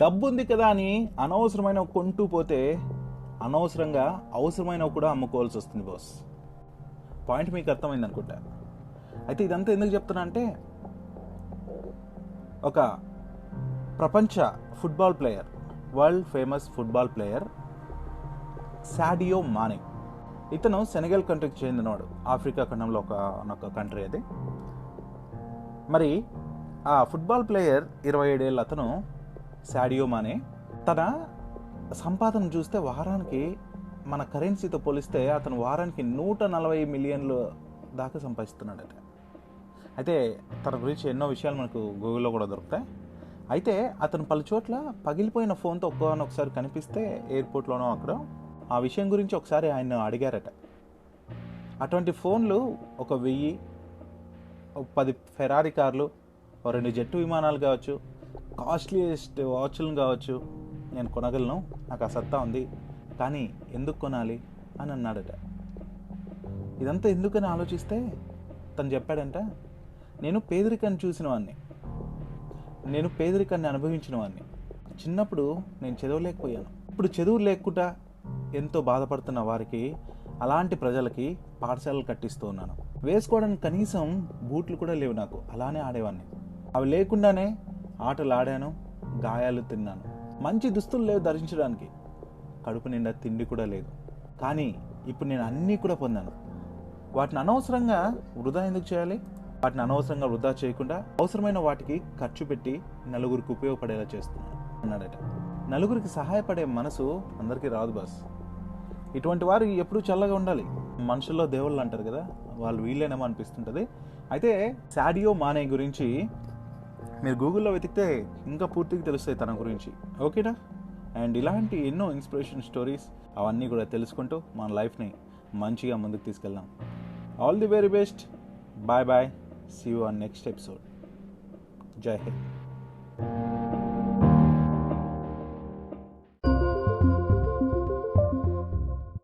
డబ్బు ఉంది కదా అని అనవసరమైన కొంటూ పోతే అనవసరంగా అవసరమైనవి కూడా అమ్ముకోవాల్సి వస్తుంది బాస్ పాయింట్ మీకు అర్థమైంది అనుకుంటా. అయితే ఇదంతా ఎందుకు చెప్తున్నా అంటే ఒక ప్రపంచ football player world famous football player Sadio Mane ఇతను సెనగల్ కంట్రీకి చెందినవాడు. ఆఫ్రికా ఖండంలో ఒక ఒక కంట్రీ అది. మరి ఆ ఫుట్బాల్ ప్లేయర్ ఇరవై ఏడేళ్ళు అతను సాడియో మానే తన సంపాదన చూస్తే వారానికి మన కరెన్సీతో పోలిస్తే అతను వారానికి నూట నలభై మిలియన్లు దాకా సంపాదిస్తున్నాడట. అయితే తన గురించి ఎన్నో విషయాలు మనకు గూగుల్లో కూడా దొరుకుతాయి. అయితే అతను పలు చోట్ల పగిలిపోయిన ఫోన్తో ఒక్కనొకసారి కనిపిస్తే ఎయిర్పోర్ట్లోనో అక్కడ ఆ విషయం గురించి ఒకసారి ఆయన అడిగారట. అటువంటి ఫోన్లు ఒక వెయ్యి పది ఫెరారీ కార్లు రెండు జెట్టు విమానాలు కావచ్చు కాస్ట్లీయెస్ట్ వాచ్లను కావచ్చు నేను కొనగలను. నాకు ఆ సత్తా ఉంది. కానీ ఎందుకు కొనాలి అని అన్నాడట. ఇదంతా ఎందుకని ఆలోచిస్తే తను చెప్పాడంట నేను పేదరికాన్ని చూసిన వాడిని నేను పేదరికాన్ని అనుభవించిన వాడిని చిన్నప్పుడు నేను చదవలేకపోయాను. ఇప్పుడు చదువు లేకుండా ఎంతో బాధపడుతున్న వారికి అలాంటి ప్రజలకి పాఠశాలలు కట్టిస్తూ ఉన్నాను. వేసుకోవడానికి కనీసం బూట్లు కూడా లేవు నాకు. అలానే ఆడేవాడిని అవి లేకుండానే ఆటలు ఆడాను గాయాలు తిన్నాను. మంచి దుస్తులు లేవు ధరించడానికి. కడుపు నిండా తిండి కూడా లేదు. కానీ ఇప్పుడు నేను అన్నీ కూడా పొందాను. వాటిని అనవసరంగా వృధా ఎందుకు చేయాలి? వాటిని అనవసరంగా వృధా చేయకుండా అవసరమైన వాటికి ఖర్చు పెట్టి నలుగురికి ఉపయోగపడేలా చేస్తున్నాను అన్నాడట. నలుగురికి సహాయపడే మనసు అందరికీ రాదు బాస్. ఇటువంటి వారు ఎప్పుడూ చల్లగా ఉండాలి. మనుషుల్లో దేవుళ్ళు అంటారు కదా వాళ్ళు వీళ్ళేనేమో అనిపిస్తుంటుంది. అయితే సాడియో మానే గురించి మీరు గూగుల్లో వెతికితే ఇంకా పూర్తిగా తెలుస్తాయి తన గురించి. ఓకేనా? అండ్ ఇలాంటి ఎన్నో ఇన్స్పిరేషన్ స్టోరీస్ అవన్నీ కూడా తెలుసుకుంటూ మన లైఫ్ని మంచిగా ముందుకు తీసుకెళ్దాం. All the very best bye bye see you on next episode జై హింద్.